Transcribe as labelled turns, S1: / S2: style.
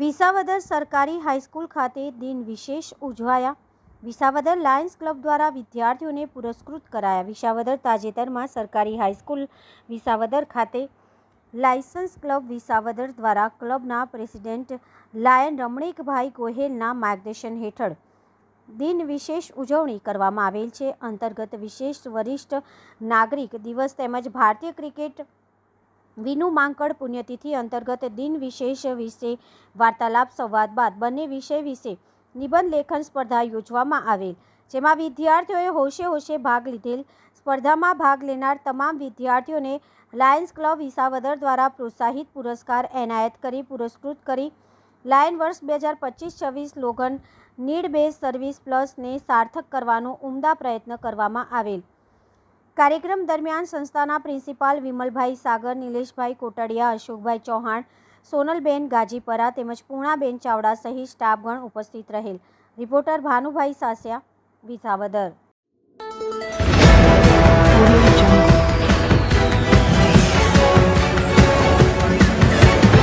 S1: વિસાવદર સરકારી હાઈસ્કૂલ ખાતે દિન વિશેષ ઉજવાયા. વિસાવદર લાયન્સ ક્લબ દ્વારા વિદ્યાર્થીઓને પુરસ્કૃત કરાયા. વિસાવદર તાજેતરમાં સરકારી હાઈસ્કૂલ વિસાવદર ખાતે લાયસન્સ ક્લબ વિસાવદર દ્વારા ક્લબના પ્રેસિડેન્ટ લાયન રમણીકભાઈ ગોહેલના માર્ગદર્શન હેઠળ દિન વિશેષ ઉજવણી કરવામાં આવેલ છે. અંતર્ગત વિશેષ વરિષ્ઠ નાગરિક દિવસ તેમજ ભારતીય ક્રિકેટ વિનુ માંકડ પુણ્યતિથિ અંતર્ગત દિન વિશેષ વિશે વાર્તાલાપ સંવાદ બાદ બંને વિષય વિશે નિબંધ લેખન સ્પર્ધા યોજવામાં આવેલ, જેમાં વિદ્યાર્થીઓએ હોશે હોશે ભાગ લીધેલ. સ્પર્ધામાં ભાગ લેનાર તમામ વિદ્યાર્થીઓને લાયન્સ ક્લબ વિસાવદર દ્વારા પ્રોત્સાહિત પુરસ્કાર એનાયત કરી, પુરસ્કૃત કરી. લાયન વર્ષ બે હજાર પચીસ છવ્વીસ લોગન નીડ બેઝ સર્વિસ પ્લસને સાર્થક કરવાનો ઉમદા પ્રયત્ન કરવામાં આવેલ. કાર્યક્રમ દરમિયાન સંસ્થાના પ્રિન્સિપાલ વિમલભાઈ સાગર, નિલેશભાઈ કોટડિયા, અશોકભાઈ ચૌહાણ, સોનલબેન ગાજીપરા તેમજ પૂર્ણાબેન ચાવડા સહિત સ્ટાફગણ ઉપસ્થિત રહેલ. રિપોર્ટર ભાનુભાઈ સાસિયા, વિસાવદર.